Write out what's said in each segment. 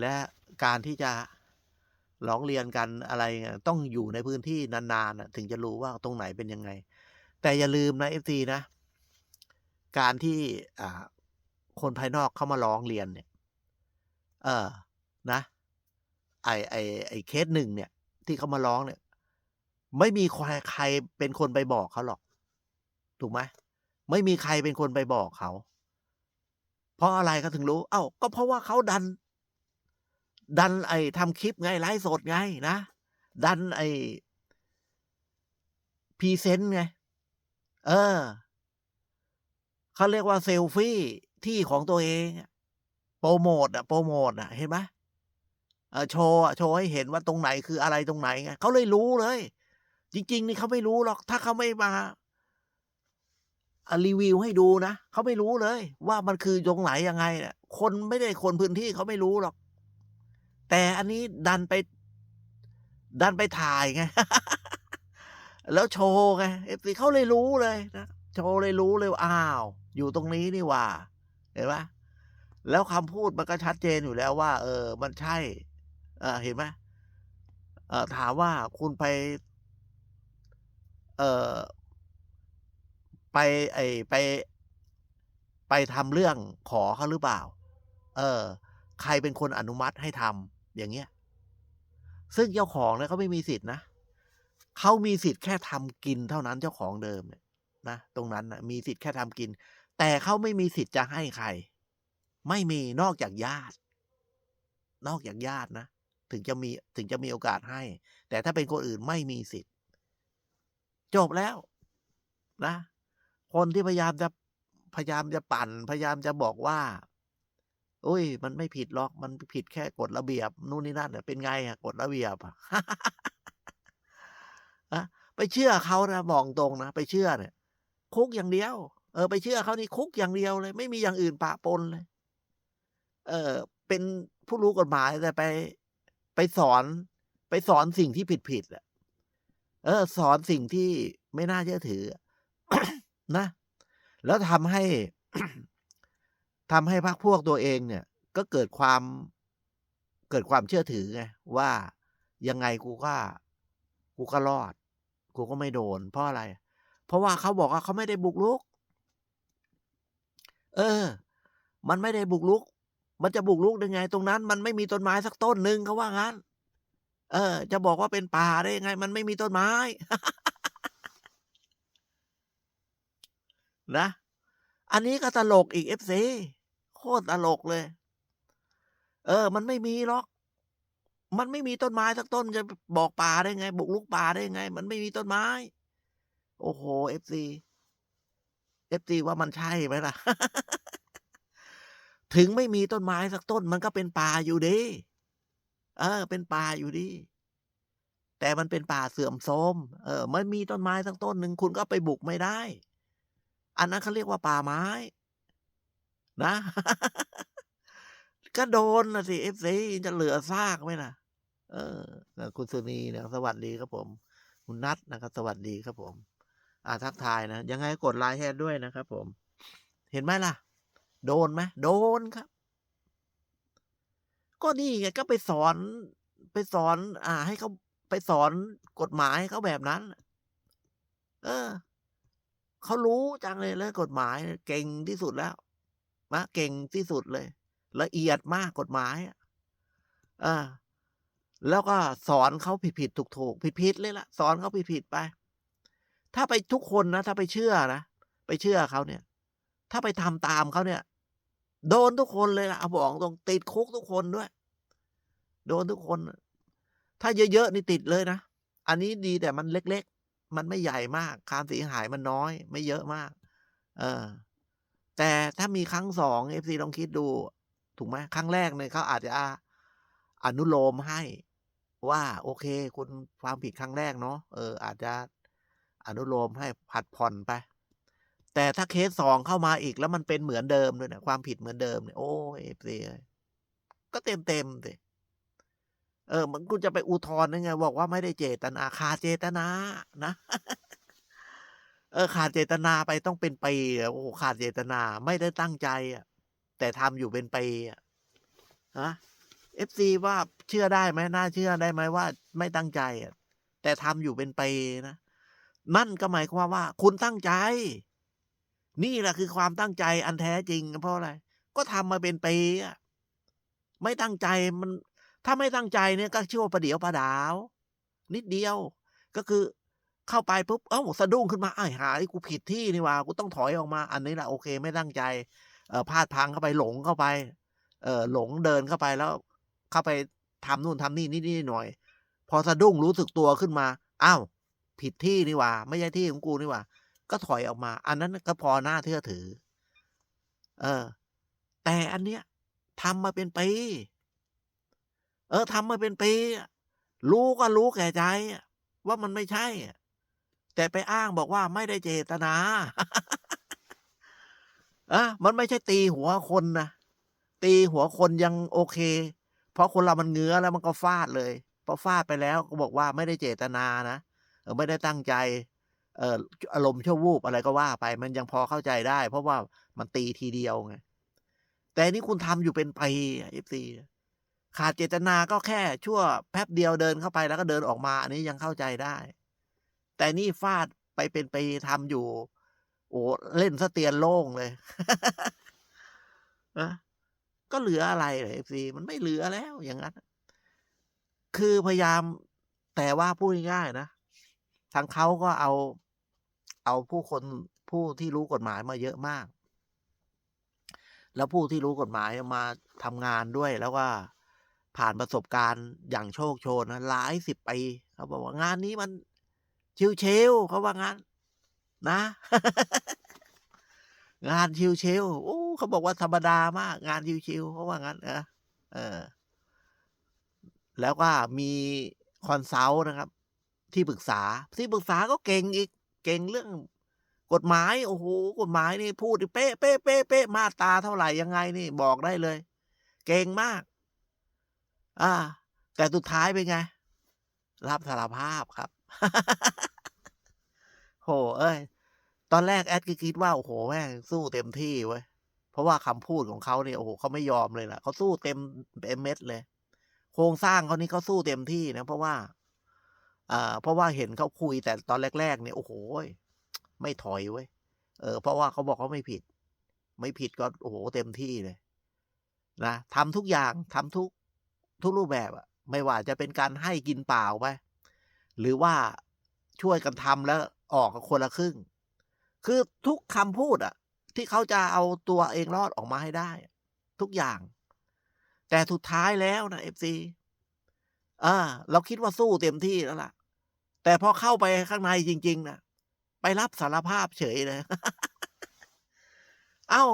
และการที่จะร้องเรียนกันอะไรต้องอยู่ในพื้นที่นานๆถึงจะรู้ว่าตรงไหนเป็นยังไง แต่อย่าลืมนะเอฟซีนะ การที่คนภายนอกเข้ามาร้องเรียนเนี่ย เออนะ ไอไอไอเคสหนึ่งเนี่ย ที่เขามาร้องเนี่ย ไม่มีใครใครเป็นคนไปบอกเขาหรอก ถูกไหมไม่มีใครเป็นคนไปบอกเขา เพราะอะไรเขาถึงรู้ เอ้าก็เพราะว่าเขาดัน ดันไอ้ทำคลิปไงไลฟ์สดไงนะ ดันไอ้พรีเซนต์ไง เออเขาเรียกว่าเซลฟี่ที่ของตัวเองโปรโมทอะโปรโมทอะเห็นไหมโชว์อะโชว์ให้เห็นว่าตรงไหนคืออะไรตรงไหนไงเขาเลยรู้เลย จริง ๆ นี่เขาไม่รู้หรอก ถ้าเขาไม่มารีวิวให้ดูนะเขาไม่รู้เลย ว่ามันคือตรงไหนยังไงเนี่ยคนไม่ได้คนพื้นที่เขาไม่รู้หรอก แต่อันนี้ดันไป ดันไปถ่ายไง แล้วโชว์ไงเอฟซีเขาเลยรู้เลยนะโชว์เลยรู้เลยอ้าว อยู่ตรงนี้นี่ว่า เห็นไหมแล้วคำพูดมันก็ชัดเจนอยู่แล้วว่า เออ มันใช่ เออเห็นไหมเออถามว่าคุณไป เออไป ไอไป ไปทำเรื่องขอเขาหรือเปล่า เออ ใครเป็นคนอนุมัติให้ทำ อย่างเงี้ย ซึ่งเจ้าของเนี่ยเขาไม่มีสิทธินะเขามีสิทธิ์แค่ทำกินเท่านั้นเจ้าของเดิมเนี่ยนะตรงนั้นนะมีสิทธิ์แค่ทำกิน แต่เขาไม่มีสิทธิ์จะให้ใคร ไม่มีนอกจากญาติ นอกจากญาตินะถึงจะมีถึงจะมีโอกาสให้ แต่ถ้าเป็นคนอื่นไม่มีสิทธิ์ จบแล้วนะ คนที่พยายามจะพยายามจะปั่น พยายามจะบอกว่า อุ้ย มันไม่ผิดหรอก มันผิดแค่กฎระเบียบ นู่นนี่นั่นเนี่ยเป็นไงอะกฎระเบียบอะไปเชื่อเขานะบอกตรงนะไปเชื่อเนี่ย คุกอย่างเดียว เออ ไปเชื่อเขานี่คุกอย่างเดียวเลย ไม่มีอย่างอื่นปะปนเลย เออ เป็นผู้รู้กฎหมายแต่ไป ไปสอน ไปสอนสิ่งที่ผิดผิดๆอะเออ สอนสิ่งที่ไม่น่าเชื่อถือนะ แล้วทำให้ ทำให้พรรคพวกตัวเองเนี่ย ก็เกิดความเกิดความเชื่อถือไงว่ายังไงกูก็กูก็รอด กูก็ไม่โดน เพราะอะไร เพราะว่าเขาบอกว่าเขาไม่ได้บุกรุก เออ มันไม่ได้บุกรุก มันจะบุกรุกได้ไง ตรงนั้น มันไม่มีต้นไม้สักต้นหนึ่งเขาว่างั้น เออ จะบอกว่าเป็นป่าได้ยังไง มันไม่มีต้นไม้นะ อันนี้ก็ตลกอีกเอฟซี คตรตลกเลย เออ มันไม่มีหรอก มันไม่มีต้นไม้สักต้นจะบอกป่าได้ไง บุกลุกป่าได้ไง มันไม่มีต้นไม้ โอ้โหเอฟซีเอฟซีว่ามันใช่ไหมล่ะ ถึงไม่มีต้นไม้สักต้น มันก็เป็นป่าอยู่ดี เออ เป็นป่าอยู่ดี แต่มันเป็นป่าเสื่อมโทรม เออ มันมีต้นไม้สักต้นหนึ่งคุณก็ไปบุกไม่ได้ อันนั้นเขาเรียกว่าป่าไม้ นะ ก็โดนนะสิเอฟซีจะเหลือซากไหมล่ะ เออ คุณสุนีนะสวัสดีครับผม คุณนัทนะครับ สวัสดีครับผม อ่าทักทายนะ ยังไงกดไลค์แฮดด้วยนะครับผม เห็นไหมล่ะ โดนไหมโดนครับ ก็นี่ไงก็ไปสอนไปสอน อ่า ให้เขาไปสอนกฎหมายเขาแบบนั้น เออเขารู้จังเลยแล้วกฎหมายเก่งที่สุดแล้ว นะเก่งที่สุดเลย ละเอียดมากกฎหมายอะอ่าแล้วก็สอนเขาผิดผิดถูกถูกผิดผิดเลยล่ะ สอนเขาผิดผิดไป ถ้าไปทุกคนนะ ถ้าไปเชื่อนะ ไปเชื่อเขาเนี่ย ถ้าไปทำตามเขาเนี่ย โดนทุกคนเลยล่ะเอาบอกตรงติดคุกทุกคนด้วย โดนทุกคน ถ้าเยอะๆนี่ติดเลยนะ อันนี้ดีแต่มันเล็ก ๆ มันไม่ใหญ่มากความเสียหายมันน้อย ไม่เยอะมาก เออ แต่ถ้ามีครั้งสองเอฟซีลองคิดดู ถูกไหมครั้งแรกเนี่ยเขาอาจจะอนุโลมให้ว่า โอเค คุณความผิดครั้งแรกเนาะเออ อาจจะอนุโลมให้ผัดผ่อนไป แต่ถ้าเคสสองเข้ามาอีกแล้วมันเป็นเหมือนเดิมด้วยนะความผิดเหมือนเดิมเนี่ยโอ้เอฟซีก็เต็มเต็มสิเออ มันกูจะไปอุทธรณ์ได้ไง บอกว่าไม่ได้เจตนาขาดเจตนานะ เออ ขาดเจตนาไปต้องเป็นปีอะโอ้โหขาดเจตนาไม่ได้ตั้งใจอะแต่ทำอยู่เป็นปีอะฮะ FC ว่าเชื่อได้ไหมน่าเชื่อได้ไหมว่า ไม่ตั้งใจอะแต่ทำอยู่เป็นปีนะนั่นก็หมายความว่า คุณตั้งใจ นี่แหละคือความตั้งใจอันแท้จริง เพราะอะไรก็ทำมาเป็นปีอะไม่ตั้งใจมัน ถ้าไม่ตั้งใจเนี่ยก็ชื่อว่าประเดี๋ยวประดาว นิดเดียว ก็คือ เข้าไปปุ๊บเอ้าสะดุ้งขึ้นมาไอ้หายกูผิดที่นี่ว่ากูต้องถอยออกมา อันนี้แหละโอเค ไม่ตั้งใจเอ่อพลาดพังเข้าไปหลงเข้าไป เอ่อหลงเดินเข้าไปแล้ว เข้าไปทำนู่นทำนี่นิดๆหน่อย พอสะดุ้งรู้สึกตัวขึ้นมาอ้าวผิดที่นี่ว่า ไม่ใช่ที่ของกูนี่ว่า ก็ถอยออกมา อันนั้นก็พอหน่าเชื่อถือ เออ แต่อันเนี้ยทำมาเป็นปีเออทำมาเป็นปีอะรู้ก็รู้แก่ใจ ว่ามันไม่ใช่ แต่ไปอ้างบอกว่าไม่ได้เจตนาอามันไม่ใช่ตีหัวคนนะตีหัวคนยังโอเค เพราะคนเรามันเงื้อแล้วมันก็ฟาดเลยพอฟาดไปแล้วก็บอกว่าไม่ได้เจตนานะเออไม่ได้ตั้งใจเอออารมณ์ชั่ววูบอะไรก็ว่าไป มันยังพอเข้าใจได้ เพราะว่ามันตีทีเดียวไงแต่นี่คุณทำอยู่เป็นปีอะ FC ขาดเจตนาก็แค่ชั่วแป๊บเดียวเดินเข้าไปแล้วก็เดินออกมา อันนี้ยังเข้าใจได้ แต่นี่ฟาดไปเป็นไปีทำอยู่ โอ้เล่นเสียเตียนโล่งเลยนะก็เหลืออะไรเหรอ FC มันไม่เหลือแล้วอย่างงั้น คือพยายามแต่ว่าพูดง่ายๆนะทางเขาก็เอา เอาผู้คนผู้ที่รู้กฎหมายมาเยอะมาก แล้วผู้ที่รู้กฎหมายมาทำงานด้วย แล้วก็ผ่านประสบการณ์อย่างโชคโชนนะหลายสิบปีเขาบอกว่างานนี้มัน ชิลๆเขาว่างั้น นะ งานชิลๆโอ้เขาบอกว่าธรรมดามาก งานชิลๆเขาว่างั้นนะเออ แล้วก็มี Consult นะครับ ที่ปรึกษา ที่ปรึกษาก็เก่งอีก เก่งเรื่องกฎหมาย โอ้โฮกฎหมายนี่พูดนี่เป๊ะๆๆๆมาตาเท่าไหร่ยังไงนี่ บอกได้เลย เก่งมากอาแต่สุดท้ายเป็นไง รับสารภาพครับ โธ่เอ๊ยตอนแรกแอดก็คิดว่า โอ้โฮแม่งสู้เต็มที่เว้ย เพราะว่าคำพูดของเขาเนี่ย โอ้โฮเขาไม่ยอมเลยล่ะ เขาสู้เต็มเต็มเม็ดเลย โครงสร้างเขานี่เขาสู้เต็มที่นะ เพราะว่าอ่าเพราะว่าเห็นเขาคุยแต่ตอนแรก ๆ เนี่ย โอ้โฮไม่ถอยเว้ย เออ เพราะว่าเขาบอกเขาไม่ผิด ไม่ผิดก็ โอ้โฮเต็มที่เลย นะทำทุกอย่างทำทุก ทุกรูปแบบอะไม่ว่าจะเป็นการให้กินเปล่าไป หรือว่าช่วยกันทำแล้วออกคนละครึ่ง คือทุกคำพูดอะที่เขาจะเอาตัวเองรอดออกมาให้ได้ ทุกอย่าง แต่สุดท้ายแล้วนะ FC อาเราคิดว่าสู้เต็มที่แล้วล่ะ แต่พอเข้าไปข้างในจริง ๆน่ะไปรับสารภาพเฉยเลย เอ้า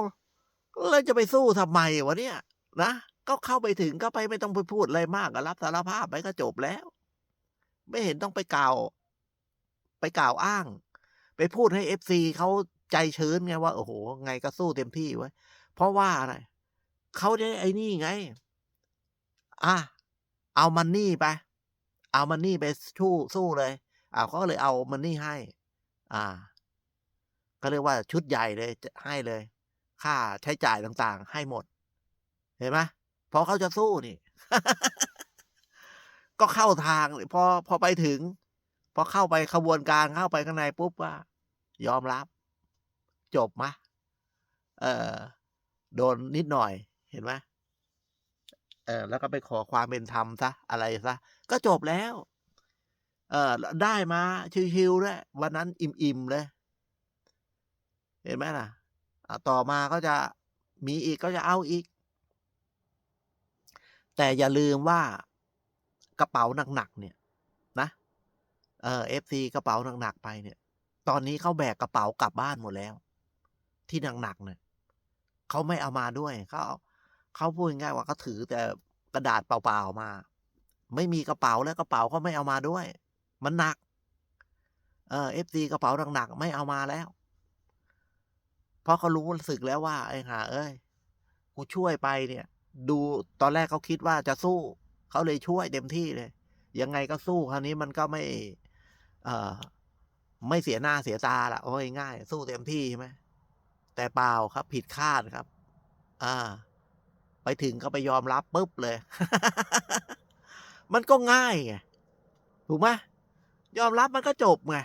แล้วจะไปสู้ทำไมวะเนี่ย นะ ก็เข้าไปถึงก็ไปไม่ต้องไปพูดอะไรมากอะรับสารภาพไปก็จบแล้ว ไม่เห็นต้องไปกล่าว ไปกล่าวอ้าง ไปพูดให้ FC เขาใจชื้นไงว่า โอ้โฮไงก็สู้เต็มที่เว้ เพราะว่าอะไรเขาได้ไอ้นี่ไงอาเอามันนี่ไป เอามันนี่ไปสู้สู้เลยอ้าเขาก็เลยเอามันนี่ให้ อ่า ก็เรียกว่าชุดใหญ่เลยให้เลย ค่าใช้จ่ายต่างๆ ให้หมด เห็นไหมพราะเขาจะสู้นี่ ก็เข้าทางพอพอไปถึง พอเข้าไปขบวนการเข้าไปข้างในปุ๊บก็ยอมรับ จบไหมเออโดนนิดหน่อยเห็นไหมเออแล้วก็ไปขอความเป็นธรรมเสียอะไรเสียก็จบแล้ว เออได้มาชิลๆด้วยวันนั้นอิ่มๆเลยเห็นไหมล่ะต่อมาก็จะมีอีกก็จะเอาอีก แต่อย่าลืมว่า กระเป๋าหนักๆเนี่ยนะเอ่อ FC กระเป๋าหนักๆไปเนี่ย ตอนนี้เขาแบกกระเป๋ากลับบ้านหมดแล้ว ที่หนักๆเนี่ยเขาไม่เอามาด้วยเขาเขาพูดง่ายๆว่าเขาถือแต่กระดาษเปล่าๆมา ไม่มีกระเป๋าแล้วกระเป๋าเขาไม่เอามาด้วย มันหนัก เออ FC กระเป๋าหนักๆไม่เอามาแล้ว เพราะเขารู้สึกแล้วว่าไอ้ห่าเอ้ยกูช่วยไปเนี่ย ดูตอนแรกเขาคิดว่าจะสู้ เขาเลยช่วยเต็มที่เลย ยังไงก็สู้คราวนี้มันก็ไม่ เอ่อ ไม่เสียหน้าเสียตาล่ะว่าง่าย สู้เต็มที่ใช่ไหมแต่เปล่าครับ ผิดคาดครับ อ่า ไปถึงก็ไปยอมรับปุ๊บเลย มันก็ง่ายไงถูกไหมยอมรับมันก็จบไง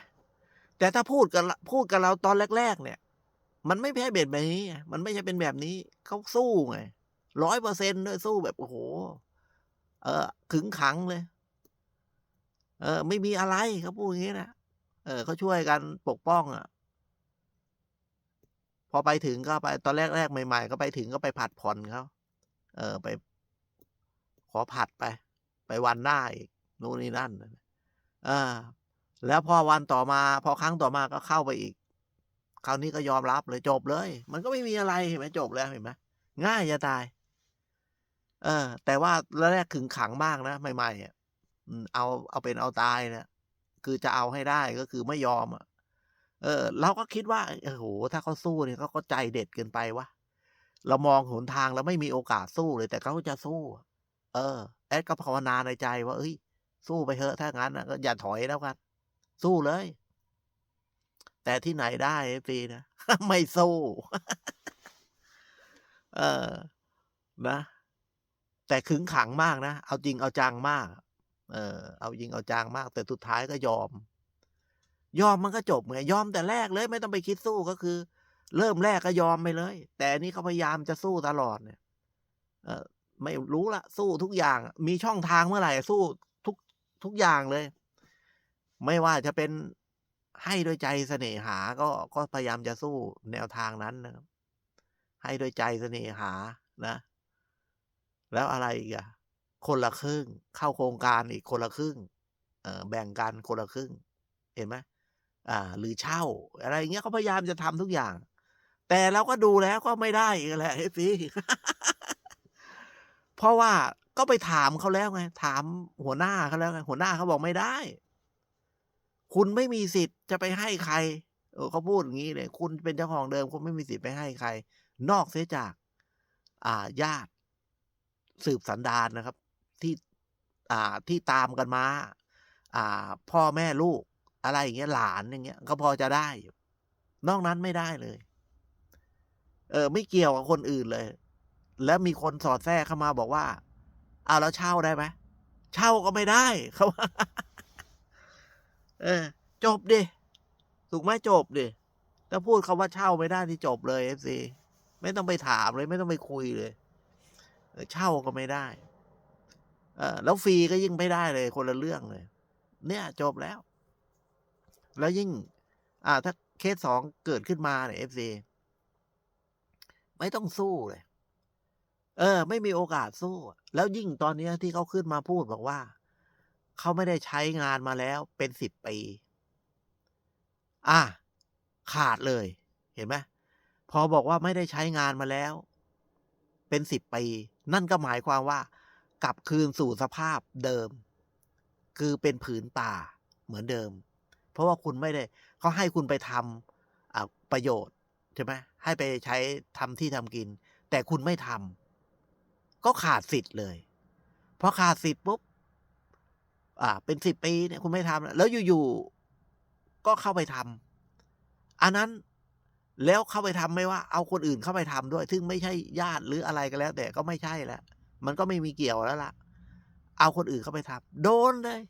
แต่ถ้าพูดกับพูดกับเราตอนแรก ๆ เนี่ย มันไม่ใช่แบบนี้ มันไม่ใช่เป็นแบบนี้ เขาสู้ไงร้อยเปอร์เซ็นด้วยสู้แบบโอ้โห เออขึงขังเลย เออ ไม่มีอะไรเขาพูดอย่างนี้นะเออเขาช่วยกันปกป้องอะ พอไปถึงก็ไป ตอนแรกๆใหม่ ๆ ก็ไปถึงก็ไปผัดผ่อนเขาเออไป ขอผัดไป ไปวันหน้าอีกนู่นนี่นั่นเออแล้วพอวันต่อมา พอครั้งต่อมาก็เข้าไปอีก คราวนี้ก็ยอมรับเลยจบเลย มันก็ไม่มีอะไรเห็นไหมจบแล้วเห็นไหมง่ายจะตาย เออ แต่ว่าแรกขึงขังมากนะใหม่ๆอะเอาเอาเป็นเอาตายนี่ยคือจะเอาให้ได้ก็คือไม่ยอมอะ เออ เราก็คิดว่าโอ้โหถ้าเขาสู้เนี่ยเขาก็ใจเด็ดเกินไปวะเรามองหนทางแล้วไม่มีโอกาสสู้เลยแต่เขาจะสู้ เออ แอดก็ภาวนาในใจว่าเอ้ย สู้ไปเถอะถ้างั้นนะก็อย่าถอยแล้วกัน สู้เลย แต่ที่ไหนได้เอฟซีนะไม่สู้ เออ นะ แต่ขึงขังมากนะ เอาจริงเอาจังมาก เออ เอาจริงเอาจังมาก แต่สุดท้ายก็ยอม ยอมมันก็จบไงยอมแต่แรกเลยไม่ต้องไปคิดสู้ก็คือ เริ่มแรกก็ยอมไปเลย แต่นนี่เขาพยายามจะสู้ตลอดเนี่ย เออไม่รู้ละสู้ทุกอย่าง มีช่องทางเมื่อไหร่สู้ทุกทุกอย่างเลย ไม่ว่าจะเป็นให้ด้วยใจเสน่หาก็ก็พยายามจะสู้แนวทางนั้นนะครับ ให้ด้วยใจเสน่หานะ แล้วอะไรอีกอะคนละครึ่ง เข้าโครงการอีกคนละครึ่งเออแบ่งกันคนละครึ่ง เห็นไหมอ่า หรือเช่า อะไรเงี้ยเขาพยายามจะทำทุกอย่าง แต่เราก็ดูแล้วก็ไม่ได้อีกแหละเอฟซีเพราะว่าก็ไปถามเขาแล้วไง ถามหัวหน้าเขาแล้วไง หัวหน้าเขาบอกไม่ได้ คุณไม่มีสิทธิ์จะไปให้ใครเออเขาพูดอย่างนี้เลย คุณเป็นเจ้าของเดิม คุณไม่มีสิทธิ์ไปให้ใคร นอกเสียจาก อ่าญาติ สืบสันดานนะครับ ที่อ่าที่ตามกันมา อ่า พ่อแม่ลูก อะไรอย่างเงี้ยหลานอย่างเงี้ย ก็พอจะได้ นอกนั้นไม่ได้เลย เออ ไม่เกี่ยวกับคนอื่นเลย แล้วมีคนสอดแทรกเข้ามาบอกว่าเอาแล้วเช่าได้ไหมเช่าก็ไม่ได้เขาว่าเออ จบดิถูกไหมจบดิถ้าพูดคาว่าเช่าไม่ได้ที่จบเลยเอฟซีไม่ต้องไปถามเลย ไม่ต้องไปคุยเลย เช่าก็ไม่ได้เออแล้วฟรีก็ยิ่งไม่ได้เลยคนละเรื่องเลย เนี่ยจบแล้ว แล้วยิ่ง อ่า ถ้าเคสสองเกิดขึ้นมาเนี่ยเอฟซีไม่ต้องสู้เลย เออ ไม่มีโอกาสสู้ แล้วยิ่งตอนนี้ที่เขาขึ้นมาพูดบอกว่า เขาไม่ได้ใช้งานมาแล้วเป็นสิบปี อะ ขาดเลย เห็นไหมพอบอกว่าไม่ได้ใช้งานมาแล้ว เป็นสิบปี นั่นก็หมายความว่ากลับคืนสู่สภาพเดิม คือเป็นผืนป่าเหมือนเดิม เพราะว่าคุณไม่ได้เขาให้คุณไปทำประโยชน์ใช่ไหมให้ไปใช้ทำที่ทำกิน แต่คุณไม่ทำก็ขาดสิทธิ์เลยพอขาดสิทธิ์ปุ๊บอ่า เป็นสิบปีเนี่ยคุณไม่ทำแล้วอยู่ๆก็เข้าไปทำอันนั้น แล้วเข้าไปทำไม่ว่าเอาคนอื่นเข้าไปทำด้วย ซึ่งไม่ใช่ญาติหรืออะไรก็แล้ว แต่ก็ไม่ใช่แล้วมันก็ไม่มีเกี่ยวแล้วล่ะ เอาคนอื่นเข้าไปทำโดนเลย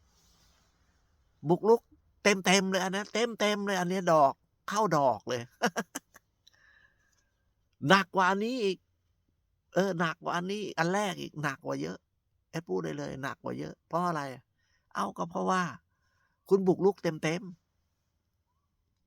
บุกลุก เต็มเต็มเลยอันนั้เต็มเต็มเลย อันนี้ดอกเข้าดอกเลยหนักกว่านี้อีก เออหนักกว่านี้ อันแรกอีกหนักกว่าเยอะแอดพูดได้เลยหนักกว่าเยอะ เพราะอะไร เอาก็เพราะว่า คุณบุกลุกเต็มเต็ม